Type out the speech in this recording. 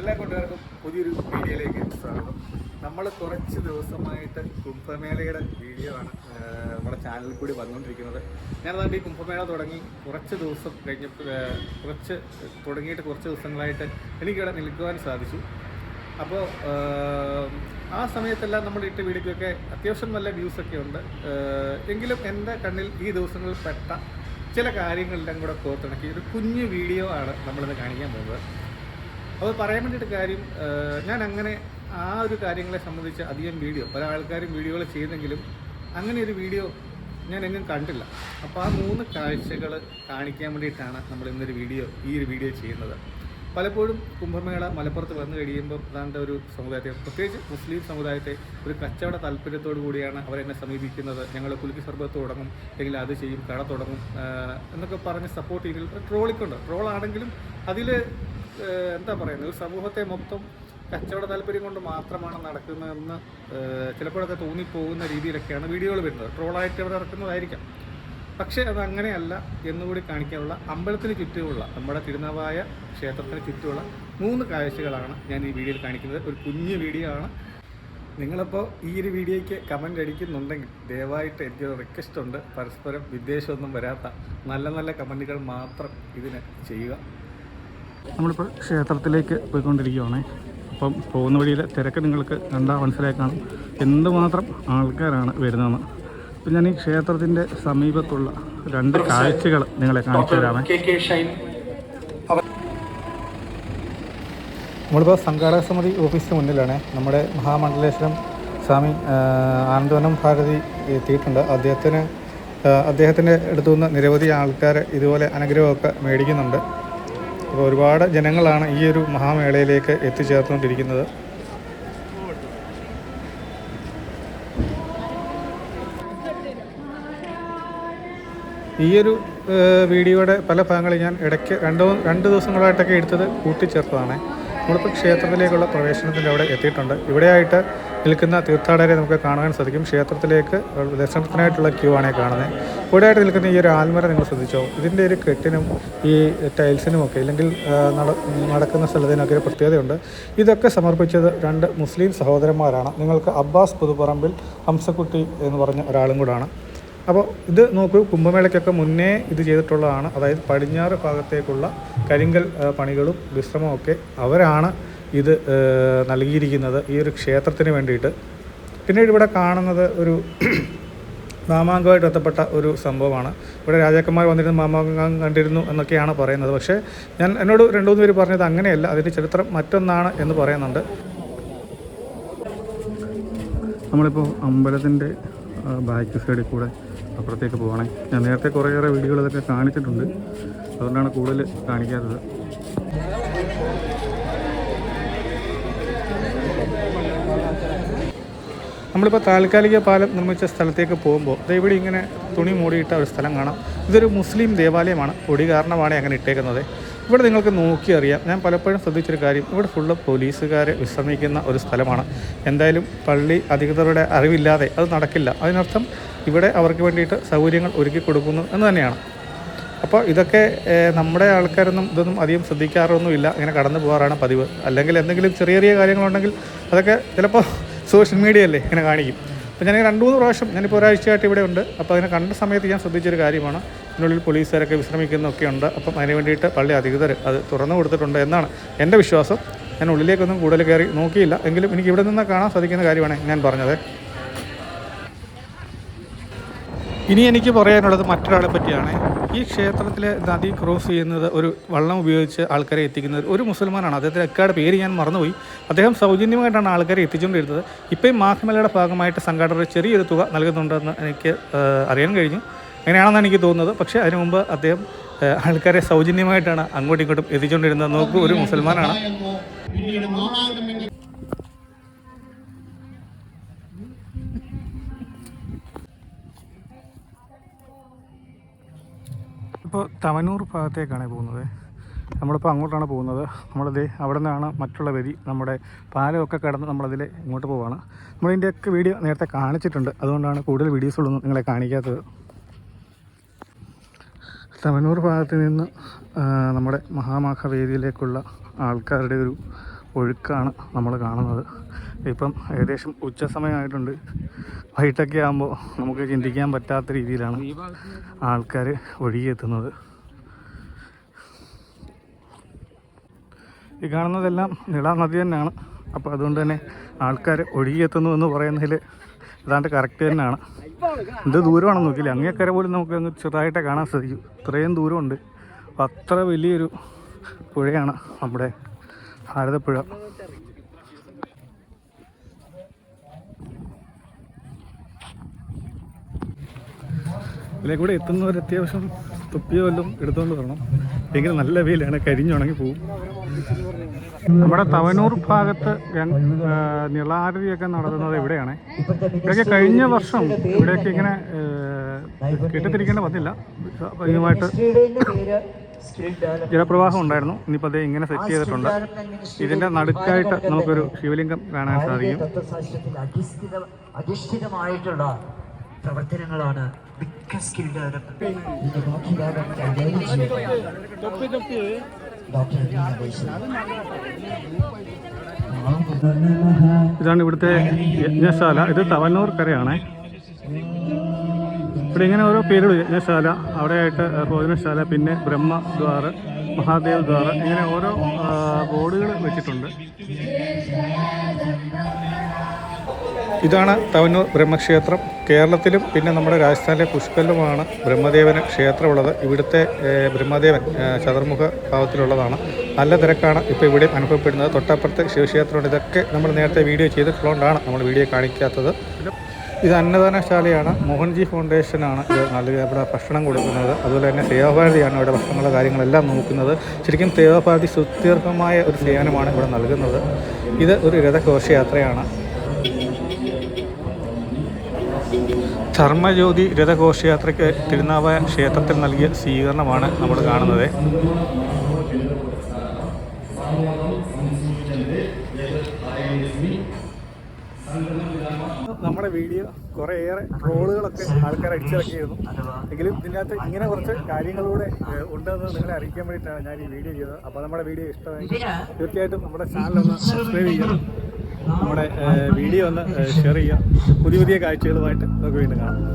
എല്ലാ കൂട്ടുകാർക്കും പുതിയൊരു വീഡിയോയിലേക്ക് സ്വാഗതം. നമ്മൾ കുറച്ച് ദിവസമായിട്ട് കുംഭമേളയുടെ വീഡിയോ ആണ് നമ്മുടെ ചാനലിൽ കൂടി വന്നുകൊണ്ടിരിക്കുന്നത് ഞാനതാണ്ട് ഈ കുംഭമേള തുടങ്ങി കുറച്ച് ദിവസം കഴിഞ്ഞ കുറച്ച് തുടങ്ങിയിട്ട് കുറച്ച് ദിവസങ്ങളായിട്ട് എനിക്കിവിടെ നിൽക്കുവാൻ സാധിച്ചു. അപ്പോൾ ആ സമയത്തെല്ലാം നമ്മൾ ഇട്ട വീഡിയോയ്ക്കൊക്കെ അത്യാവശ്യം നല്ല വ്യൂസൊക്കെ ഉണ്ട്. എങ്കിലും എന്റെ കണ്ണിൽ ഈ ദിവസങ്ങളിൽ പെട്ട ചില കാര്യങ്ങളെല്ലാം കൂടെ കോർത്തിണക്കി ഒരു കുഞ്ഞു വീഡിയോ ആണ് നമ്മളിന്ന് കാണിക്കാൻ പോകുന്നത്. അത് പറയാൻ വേണ്ടിയിട്ട് കാര്യം ഞാൻ അങ്ങനെ ആ ഒരു കാര്യങ്ങളെ സംബന്ധിച്ച് അധികം വീഡിയോ പല ആൾക്കാരും വീഡിയോകൾ ചെയ്യുന്നെങ്കിലും അങ്ങനെ ഒരു വീഡിയോ ഞാൻ എങ്ങും കണ്ടില്ല. അപ്പോൾ ആ മൂന്ന് കാഴ്ചകൾ കാണിക്കാൻ വേണ്ടിയിട്ടാണ് നമ്മൾ ഇന്നൊരു വീഡിയോ ഈ ഒരു വീഡിയോ ചെയ്യുന്നത്. പലപ്പോഴും കുംഭമേള മലപ്പുറത്ത് വന്നു കഴിയുമ്പോൾ അതാണ്ട് ഒരു സമുദായത്തെ പ്രത്യേകിച്ച് മുസ്ലിം സമുദായത്തെ ഒരു കച്ചവട താല്പര്യത്തോടു കൂടിയാണ് അവരെന്നെ സമീപിക്കുന്നത്. ഞങ്ങൾ കുലുക്കി സർബത്ത് തുടങ്ങും അല്ലെങ്കിൽ അത് ചെയ്യും കട തുടങ്ങും എന്നൊക്കെ പറഞ്ഞ് സപ്പോർട്ട് ചെയ്തിൽ ട്രോളിക്കൊണ്ട്. ട്രോളാണെങ്കിലും അതിൽ എന്താ പറയുന്നത്? ഒരു സമൂഹത്തെ മൊത്തം കച്ചവട താല്പര്യം കൊണ്ട് മാത്രമാണ് നടക്കുന്നതെന്ന് ചിലപ്പോഴൊക്കെ തോന്നിപ്പോകുന്ന രീതിയിലൊക്കെയാണ് വീഡിയോകൾ വരുന്നത്. ട്രോളായിട്ട് ഇവിടെ നടക്കുന്നതായിരിക്കാം. പക്ഷേ അത് അങ്ങനെയല്ല എന്നുകൂടി കാണിക്കാനുള്ള അമ്പലത്തിന് ചുറ്റുമുള്ള നമ്മുടെ തിരുനാവായ ക്ഷേത്രത്തിന് ചുറ്റുമുള്ള മൂന്ന് കാഴ്ചകളാണ് ഞാൻ ഈ വീഡിയോയിൽ കാണിക്കുന്നത്. ഒരു കുഞ്ഞു വീഡിയോ ആണ്. നിങ്ങളിപ്പോൾ ഈ ഒരു വീഡിയോയ്ക്ക് കമന്റ് അടിക്കുന്നുണ്ടെങ്കിൽ ദയവായിട്ട് എനിക്ക് റിക്വസ്റ്റ് ഉണ്ട്. പരസ്പരം വിദ്വേഷമൊന്നും വരാത്ത നല്ല നല്ല കമന്റുകൾ മാത്രം ഇതിന് ചെയ്യുക. നമ്മളിപ്പോൾ ക്ഷേത്രത്തിലേക്ക് പോയിക്കൊണ്ടിരിക്കുകയാണ്. അപ്പം പോകുന്ന വഴിയിൽ തിരക്ക് നിങ്ങൾക്ക് കണ്ടാൽ മനസ്സിലായി കാണും. എന്തുമാത്രം ആൾക്കാരാണ് വരുന്നതെന്ന്. അപ്പം ഞാൻ ഈ ക്ഷേത്രത്തിന്റെ സമീപത്തുള്ള രണ്ട് കാഴ്ചകൾ നിങ്ങളെ കാണിച്ചു തരാമേ. കെ കെ ഷൈൻ നമ്മളിപ്പോൾ സംഘാടക സമിതി ഓഫീസിന് മുന്നിലാണ്. നമ്മുടെ മഹാമണ്ഡലേശ്വരം സ്വാമി ആനന്ദവനം ഭാരതി എത്തിയിട്ടുണ്ട്. അദ്ദേഹത്തിന് അദ്ദേഹത്തിന്റെ അടുത്തുനിന്ന് നിരവധി ആൾക്കാർ ഇതുപോലെ അനുഗ്രഹമൊക്കെ മേടിക്കുന്നുണ്ട്. അപ്പോൾ ഒരുപാട് ജനങ്ങളാണ് ഈ ഒരു മഹാമേളയിലേക്ക് എത്തിച്ചേർന്നുകൊണ്ടിരിക്കുന്നത് ഈ ഒരു വീഡിയോയുടെ പല ഭാഗങ്ങളിൽ ഞാൻ ഇടയ്ക്ക് രണ്ട് രണ്ട് ദിവസങ്ങളായിട്ടൊക്കെ എടുത്തത് കൂട്ടിച്ചേർത്തതാണ്. നമ്മളിപ്പോൾ ക്ഷേത്രത്തിലേക്കുള്ള പ്രവേശനത്തിന്റെ അവിടെ എത്തിയിട്ടുണ്ട്. ഇവിടെയായിട്ട് നിൽക്കുന്ന തീർത്ഥാടകരെ നമുക്ക് കാണാൻ സാധിക്കും. ക്ഷേത്രത്തിലേക്ക് ദർശനത്തിനായിട്ടുള്ള ക്യൂ ആണ് കാണുന്നത് കൂടെയായിട്ട് നിൽക്കുന്ന ഈ ഒരു ആൽമര നിങ്ങൾ ശ്രദ്ധിച്ചോ? ഇതിന്റെ ഒരു കെട്ടിനും ഈ ടൈൽസിനും ഒക്കെ അല്ലെങ്കിൽ നടക്കുന്ന സ്ഥലത്തിനൊക്കെ ഒരു പ്രത്യേകതയുണ്ട്. ഇതൊക്കെ സമർപ്പിച്ചത് രണ്ട് മുസ്ലിം സഹോദരന്മാരാണ്. നിങ്ങൾക്ക് അബ്ബാസ് പുതുപറമ്പിൽ ഹംസക്കുട്ടി എന്ന് പറഞ്ഞ ഒരാളും കൂടാണ്. അപ്പോൾ ഇത് നോക്കൂ കുംഭമേളയ്ക്കൊക്കെ മുന്നേ ഇത് ചെയ്തിട്ടുള്ളതാണ്. അതായത് പടിഞ്ഞാറ് ഭാഗത്തേക്കുള്ള കരിങ്കൽ പണികളും വിശ്രമവും ഒക്കെ അവരാണ് ഇത് നൽകിയിരിക്കുന്നത് ഈ ഒരു ക്ഷേത്രത്തിന് വേണ്ടിയിട്ട്. പിന്നീട് ഇവിടെ കാണുന്നത് ഒരു മാമാങ്കമായിട്ട് ബന്ധപ്പെട്ട ഒരു സംഭവമാണ്. ഇവിടെ രാജാക്കന്മാർ വന്നിരുന്നു മാമാങ്കം കണ്ടിരുന്നു എന്നൊക്കെയാണ് പറയുന്നത്. പക്ഷേ ഞാൻ എന്നോട് രണ്ടു മൂന്ന് പേര് പറഞ്ഞത് അങ്ങനെയല്ല അതിന്റെ ചരിത്രം മറ്റൊന്നാണ് എന്ന് പറയുന്നുണ്ട്. നമ്മളിപ്പോൾ അമ്പലത്തിന്റെ ബാക്ക് സൈഡിൽ കൂടെ അപ്പുറത്തേക്ക് പോകണേ ഞാൻ നേരത്തെ കുറേയേറെ വീഡിയോകൾ ഇതൊക്കെ കാണിച്ചിട്ടുണ്ട്. അതുകൊണ്ടാണ് കൂടുതൽ കാണിക്കാത്തത്. നമ്മളിപ്പോൾ താൽക്കാലിക പാലം നിർമ്മിച്ച സ്ഥലത്തേക്ക് പോകുമ്പോൾ ഇവിടെ ഇങ്ങനെ തുണി മൂടിയിട്ട ഒരു സ്ഥലം കാണാം. ഇതൊരു മുസ്ലിം ദേവാലയമാണ്. പൊടി കാരണമാണ് അങ്ങനെ ഇട്ടേക്കുന്നത്. ഇവിടെ നിങ്ങൾക്ക് നോക്കി അറിയാം. ഞാൻ പലപ്പോഴും ശ്രദ്ധിച്ചൊരു കാര്യം. ഇവിടെ ഫുള്ള് പോലീസുകാർ വിശ്രമിക്കുന്ന ഒരു സ്ഥലമാണ്. എന്തായാലും പള്ളി അധികൃതരുടെ അറിവില്ലാതെ അത് നടക്കില്ല. അതിനർത്ഥം ഇവിടെ അവർക്ക് വേണ്ടിയിട്ട് സൗകര്യങ്ങൾ ഒരുക്കി കൊടുക്കുന്നു എന്ന് തന്നെയാണ്. അപ്പോൾ ഇതൊക്കെ നമ്മുടെ ആൾക്കാരൊന്നും ഇതൊന്നും അധികം ശ്രദ്ധിക്കാറൊന്നുമില്ല. ഇങ്ങനെ കടന്നു പോകാറാണ് പതിവ്. അല്ലെങ്കിൽ എന്തെങ്കിലും ചെറിയ ചെറിയ കാര്യങ്ങളുണ്ടെങ്കിൽ അതൊക്കെ ചിലപ്പോൾ സോഷ്യൽ മീഡിയ അല്ലേ ഇങ്ങനെ കാണിക്കും. അപ്പോൾ ഞാൻ രണ്ട് മൂന്ന് പ്രാവശ്യം ഞാനിപ്പോൾ ഒരാഴ്ചയായിട്ട് ഇവിടെ ഉണ്ട്. അപ്പോൾ അതിനെ കണ്ട സമയത്ത് ഞാൻ ശ്രദ്ധിച്ചൊരു കാര്യമാണ്. ഇതിനുള്ളിൽ പോലീസുകാരൊക്കെ വിശ്രമിക്കുന്നൊക്കെ ഉണ്ട്. അപ്പം അതിന് വേണ്ടിയിട്ട് പള്ളി അധികൃതർ അത് തുറന്നു കൊടുത്തിട്ടുണ്ട് എന്നാണ് എന്റെ വിശ്വാസം. ഞാൻ ഉള്ളിലേക്കൊന്നും കൂടുതൽ കയറി നോക്കിയില്ല. എങ്കിലും എനിക്ക് ഇവിടെ നിന്ന് കാണാൻ സാധിക്കുന്ന കാര്യമാണ് ഞാൻ പറഞ്ഞത്. ഇനി എനിക്ക് പറയാനുള്ളത് മറ്റൊരാളെ പറ്റിയാണ്. ഈ ക്ഷേത്രത്തിലെ നദി ക്രോസ് ചെയ്യുന്നത് ഒരു വള്ളം ഉപയോഗിച്ച് ആൾക്കാരെ എത്തിക്കുന്നത് ഒരു മുസൽമാനാണ്. അദ്ദേഹത്തിന്റെ എക്കാട് പേര് ഞാൻ മറന്നുപോയി. അദ്ദേഹം സൗജന്യമായിട്ടാണ് ആൾക്കാരെ എത്തിച്ചുകൊണ്ടിരുന്നത്. ഇപ്പം ഈ മാഘമേളയുടെ ഭാഗമായിട്ട് സംഘാടകർ ചെറിയൊരു തുക നൽകുന്നുണ്ടെന്ന് എനിക്ക് അറിയാൻ കഴിഞ്ഞു. അങ്ങനെയാണെന്നാണ് എനിക്ക് തോന്നുന്നത്. പക്ഷേ അതിനു മുമ്പ് അദ്ദേഹം ആൾക്കാരെ സൗജന്യമായിട്ടാണ് അങ്ങോട്ടും ഇങ്ങോട്ടും എത്തിച്ചുകൊണ്ടിരുന്നത്. നോക്കൂ ഒരു മുസൽമാനാണ്. തവനൂർ ഭാഗത്തേക്കാണ് പോകുന്നത്. നമ്മളിപ്പോൾ അങ്ങോട്ടാണ് പോകുന്നത്. നമ്മളിത് അവിടെ നിന്നാണ് മറ്റുള്ള വരി നമ്മുടെ പാലമൊക്കെ കടന്ന് നമ്മളതിൽ ഇങ്ങോട്ട് പോവാണ്. നമ്മളിതിന്റെയൊക്കെ വീഡിയോ നേരത്തെ കാണിച്ചിട്ടുണ്ട്. അതുകൊണ്ടാണ് കൂടുതൽ വീഡിയോസുകളൊന്നും നിങ്ങളെ കാണിക്കാത്തത്. തവനൂർ ഭാഗത്ത് നിന്ന് നമ്മുടെ മഹാമാഘ വേദിയിലേക്കുള്ള ആൾക്കാരുടെ ഒരു ഒഴുക്കാണ് നമ്മൾ കാണുന്നത്. ഇപ്പം ഏകദേശം ഉച്ച സമയമായിട്ടുണ്ട്. വൈകിട്ടൊക്കെ ആകുമ്പോൾ നമുക്ക് ചിന്തിക്കാൻ പറ്റാത്ത രീതിയിലാണ് ആൾക്കാർ ഒഴുകിയെത്തുന്നത് ഈ കാണുന്നതെല്ലാം നിളാ നദി തന്നെയാണ്. അപ്പോൾ അതുകൊണ്ട് തന്നെ ആൾക്കാർ ഒഴുകിയെത്തുന്നു എന്ന് പറയുന്നതിൽ ഏതാണ്ട് കറക്റ്റ് തന്നെയാണ്. എന്ത് ദൂരമാണെന്ന് നോക്കില്ല അങ്ങേക്കര പോലും നമുക്ക് അങ്ങ് ചെറുതായിട്ടേ കാണാൻ സാധിക്കും. ഇത്രയും ദൂരമുണ്ട്. അത്ര വലിയൊരു പുഴയാണ് നമ്മുടെ ഭാരതപ്പുഴ. ഇതിലേക്ക് കൂടെ എത്തുന്നവർ അത്യാവശ്യം തുപ്പിയോ വല്ലതും എടുത്തുകൊണ്ട് വരണം. എങ്കിലും നല്ല വെയിലാണ്. കരിഞ്ഞുണങ്ങി പോകും നമ്മുടെ തവനൂർ ഭാഗത്ത് നിളാരതിയൊക്കെ നടത്തുന്നത് ഇവിടെയാണ്. ഇവിടെയൊക്കെ കഴിഞ്ഞ വർഷം ഇവിടെയൊക്കെ ഇങ്ങനെ കെട്ടിത്തിരിക്കേണ്ട വന്നില്ല. ഇതുമായിട്ട് ജലപ്രവാഹം ഉണ്ടായിരുന്നു. ഇനിയിപ്പോൾ അതേ ഇങ്ങനെ സെറ്റ് ചെയ്തിട്ടുണ്ട്. ഇതിന്റെ നടുക്കായിട്ട് നമുക്കൊരു ശിവലിംഗം കാണാൻ സാധിക്കും. പ്രവർത്തനങ്ങളാണ് മിക്ക സ്കിൽ ഡെവലപ്മെന്റ് ഇതാണ് ഇവിടുത്തെ യജ്ഞശാല. ഇത് തവനൂർ കരയാണ്. ഇവിടെ ഇങ്ങനെ ഓരോ പേരുകൾ യജ്ഞശാല അവിടെയായിട്ട് ഭോജനശാല പിന്നെ ബ്രഹ്മദ്വാർ മഹാദേവ് ദ്വാർ ഇങ്ങനെ ഓരോ ബോർഡുകൾ വെച്ചിട്ടുണ്ട്. ഇതാണ് തവന്നൂർ ബ്രഹ്മക്ഷേത്രം. കേരളത്തിലും പിന്നെ നമ്മുടെ രാജസ്ഥാനിലെ പുഷ്കലിലുമാണ് ബ്രഹ്മദേവന് ക്ഷേത്രമുള്ളത്. ഇവിടുത്തെ ബ്രഹ്മദേവൻ ചതുർമുഖ ഭാവത്തിലുള്ളതാണ്. നല്ല തിരക്കാണ് ഇപ്പോൾ ഇവിടെ അനുഭവപ്പെടുന്നത്. തൊട്ടപ്പുറത്ത് ശിവക്ഷേത്രമുണ്ട്. ഇതൊക്കെ നമ്മൾ നേരത്തെ വീഡിയോ ചെയ്തിട്ടുള്ളതുകൊണ്ടാണ് നമ്മൾ വീഡിയോ കാണിക്കാത്തത്. ഇത് അന്നദാനശാലയാണ്. മോഹൻജി ഫൗണ്ടേഷനാണ് ഇത് നല്ല ഇവിടെ ഭക്ഷണം കൊടുക്കുന്നത്. അതുപോലെ തന്നെ സേവാഭാരതിയാണ് ഇവിടെ ഭക്ഷണങ്ങളുടെ കാര്യങ്ങളെല്ലാം നോക്കുന്നത്. ശരിക്കും സേവാഭാരതി സുദീർഘമായ ഒരു സേവനമാണ് ഇവിടെ നൽകുന്നത്. ഇത് ഒരു രഥഘോഷയാത്രയാണ്. ധർമ്മജ്യോതി രഥഘോഷയാത്രയ്ക്ക് തിരുനാവായ ക്ഷേത്രത്തിൽ നൽകിയ സ്വീകരണമാണ് നമ്മൾ കാണുന്നത്. നമ്മുടെ വീഡിയോ കുറേയേറെ ട്രോളുകളൊക്കെ ആൾക്കാർ അടിച്ചിറക്കിയിരുന്നു. എങ്കിലും ഇതിനകത്ത് ഇങ്ങനെ കുറച്ച് കാര്യങ്ങളൂടെ ഉണ്ടെന്ന് നിങ്ങളെ അറിയിക്കാൻ വേണ്ടിയിട്ടാണ് ഞാൻ ഈ വീഡിയോ ചെയ്തത്. അപ്പോൾ നമ്മുടെ വീഡിയോ ഇഷ്ടമായി തീർച്ചയായിട്ടും നമ്മുടെ ചാനൽ ഒന്ന് സബ്സ്ക്രൈബ് ചെയ്യുക നമ്മുടെ വീഡിയോ ഒന്ന് ഷെയർ ചെയ്യുക പുതിയ പുതിയ കാഴ്ചകളുമായിട്ട് നമുക്ക് വീണ്ടും കാണാം